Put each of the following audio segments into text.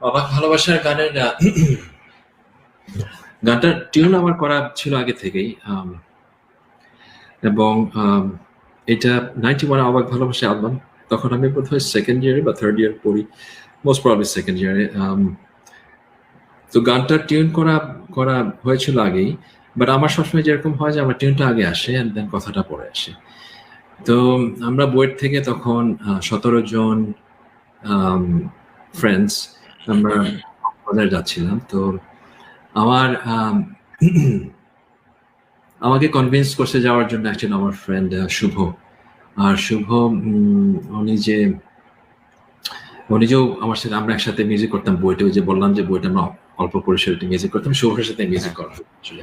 অবাক ভালোবাসার গানের গানটার টিউন আমার করা ছিল আগে থেকেই এবং এটা নাইনটি ওয়ান অবাক ভালোবাসা অ্যালবাম তখন আমি বোধ হয় সেকেন্ড ইয়ারে বা থার্ড ইয়ার পড়ি মোস্ট প্রবলি সেকেন্ড ইয়ারে তো গানটা টিউন করা করা হয়েছিল আগেই বাট আমার সবসময় যেরকম হয় যে আমার টিউনটা আগে আসে অ্যান্ড দেন কথাটা পরে আসে। তো আমরা বইয়ের থেকে তখন সতেরো জন ফ্রেন্ডস আমরা বাজারে যাচ্ছিলাম। তো আমার আম, আমাকে কনভিন্স করছে যাওয়ার জন্য একজন আমার ফ্রেন্ড শুভ। আর শুভ উনি যে উনি যে আমার সাথে আমরা একসাথে মিউজিক করতাম বইটা যে বললাম যে বইটা আমরা অল্প পরিসরে মিউজিক করতাম শুভর সাথে মিউজিক করা আসলে।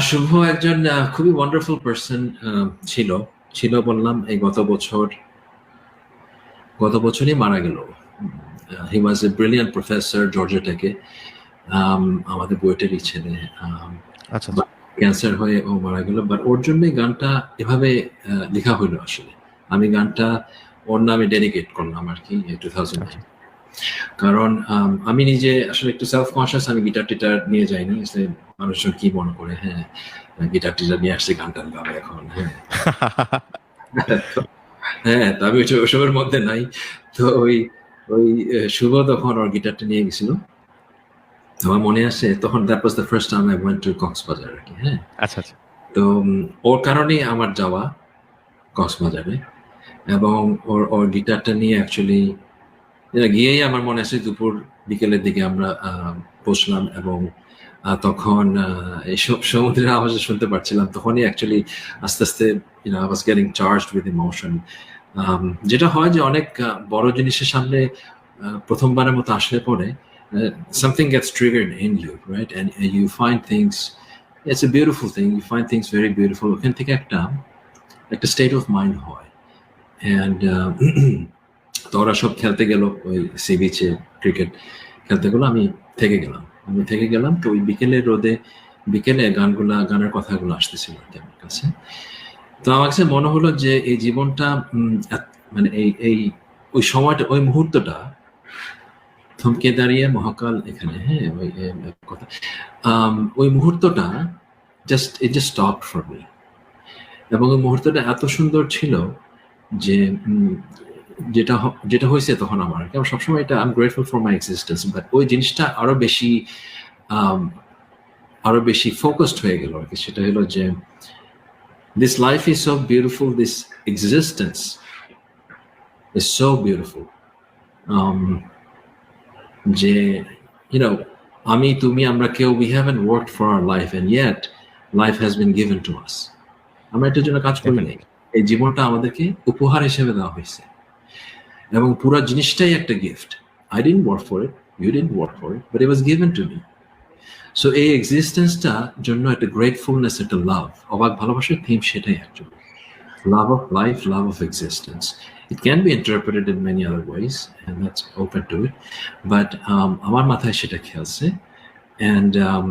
শুভ একজন খুবই ওয়ান্ডারফুল পার্সন ছিল। ছিল বললাম এই গত বছর গত বছরই মারা গেল। He was a brilliant professor Georgia টেকে আমাদের বইটারই ছেলে আচ্ছা। ক্যান্সার হয়ে ও মারা গেল। বাট ওর জন্যই গানটা এভাবে লেখা হইল আসলে। আমি গানটা ওর নামে ডেডিকেট করলাম আর কি টু থাউজেন্ড কারণ আম, নিজে আসলে একটু সেলফ কনসিয়াস আমি গিটার টিটার নিয়ে যাইনি। মানুষজন কি মনে করে হ্যাঁ গিটার টিটার নিয়ে আসছে গানটা গাবে এখন হ্যাঁ। হ্যাঁ তো আমি ওসবের মধ্যে নাই। তো ওই ওই শুভ তখন ওর গিটারটা নিয়ে গেছিল। আমার মনে আছে তখন that was the first time I went to Cox's Bazar আর কি হ্যাঁ। আচ্ছা আচ্ছা। তো ওর কারণেই আমার যাওয়া কক্সবাজারে। এবং ওর ওর গিটারটা নিয়ে অ্যাকচুয়ালি গিয়েই আমার মনে আছে দুপুর বিকেলের দিকে আমরা পৌঁছলাম এবং তখন আহ, এই সমুদ্রের আওয়াজ শুনতে পাচ্ছিলাম তখনই অ্যাকচুয়ালি আস্তে আস্তে I was getting charged with emotion যেটা হয় যে অনেক বড় জিনিসের সামনে প্রথমবারের মতো আসলে পরে something gets triggered in you right? And, and you find things it's a beautiful thing you find things beautiful. ওখান থেকে একটা একটা স্টেট অফ মাইন্ড হয়। অ্যান্ড তো ওরা সব খেলতে গেল ওই সি বিচে ক্রিকেট খেলতে গেলো আমি থেকে গেলাম। আমি থেকে গেলাম, তো ওই বিকেলের রোদে, বিকেলে গানগুলা, গানের কথাগুলো আসতেছিল আমার কাছে। তো আমার কাছে মনে হলো যে এই জীবনটা মানে এই এই, ওই সময়টা, ওই মুহূর্তটা, থমকে দাঁড়িয়ে মহাকাল এখানে হ্যাঁ ওই কথা। ওই মুহূর্তটা just it just stop for me এবং ওই মুহূর্তটা এত সুন্দর ছিল যে যেটা যেটা হয়েছে তখন আমার। আর কি। আমার সবসময় এটা I am grateful for my existence but ওই জিনিসটা আরও বেশি আম, আরও বেশি ফোকাসড হয়ে গেল আর কি। সেটা হলো যে this life is so beautiful this existence is so beautiful যে ইউনো আমি তুমি আমরা কেউ we haven't work for our life and yet life has been given to us আমরা এটার জন্য কাজ করি নাই। এই জীবনটা আমাদেরকে উপহার হিসেবে দেওয়া হয়েছে। এবং পুরো জিনিসটাই একটা gift I didn't work for it you didn't work for it but it was given to me so এই এক্সিস্টেন্সটা জন্য একটা গ্রেটফুলনেস একটা লাভ অবাক ভালোবাসার থিম সেটাই actually love of life, love of existence. It can be interpreted in many other ways, and that's open to it. But um, আমার মাথায় সেটা খেলছে and um,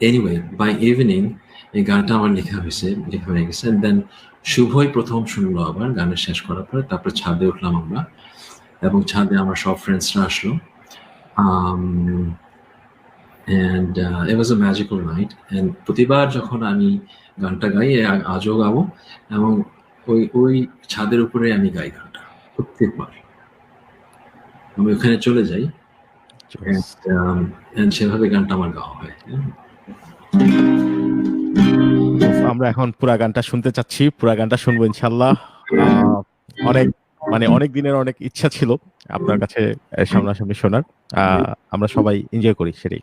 anyway by evening এই গানটা আমার লেখা হয়েছে লেখা হয়ে গেছে and then শুভই প্রথম শুনলো আবার গানের শেষ করার পরে তারপরে ছাদে উঠলাম আমরা। এবং ছাদে আমার সব ফ্রেন্ডসরা আসলো। And uh, it was a magical night. প্রতিবার যখন আমি গানটা গাই আজও গাবো। এবং ওই ওই ছাদের উপরে আমি গাই গানটা প্রত্যেকবার। আমি ওখানে চলে যাই। Um, সেভাবে গানটা আমার গাওয়া হয়। আমরা এখন পুরা গানটা শুনতে চাচ্ছি, পুরা গানটা শুনব ইনশাল্লাহ অনেক মানে অনেক দিনের অনেক ইচ্ছা ছিল আপনার কাছে সামনাসামনি শোনার। আমরা সবাই এনজয় করি, সেটাই।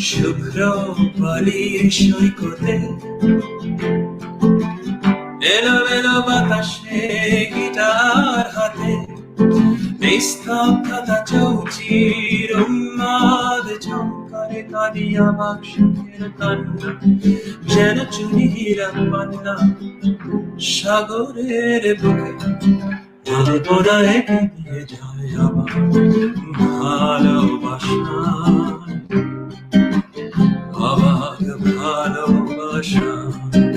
শুভ্র বালির সৈকতে। এলোমেলো বাতাসে গিটার হাতে। নিস্তব্ধতা চৌচির উন্মাদ ঝঙ্কারে কাঁদিয়া বাক্সের কান্না। যেন চুনিরা পান্না সাগরের বুকে। ভাবনায় দিয়ে যায় আবার ভালোবাসা। ভালোবাসা সব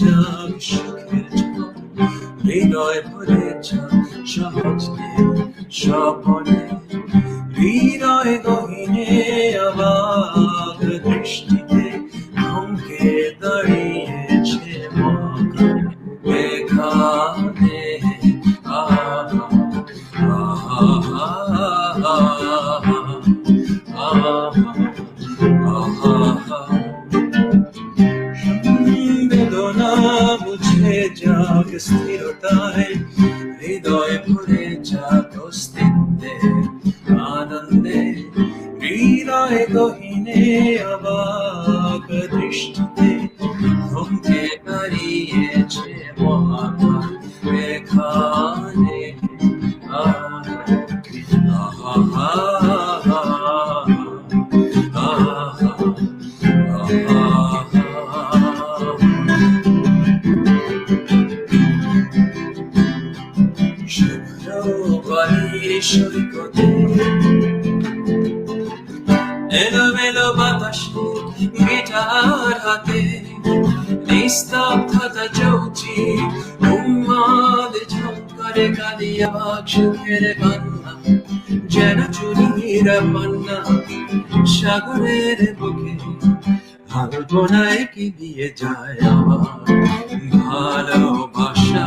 বয়ে সুখের ঝড় হৃদয় ভরে যাক সহজ স্বপনে। হৃদয় গহিনে গহিনে বাতাসে গিটার হাতে নিস্তব্ধতা চৌচি উন্মাদ ঝঙ্কারে কাঁদিয়া সুখের কান্না, যেন চুরিরা পান্না সাগরের বুকে। ভালপনায় কি দিয়ে যায় আমার ভালোবাসা?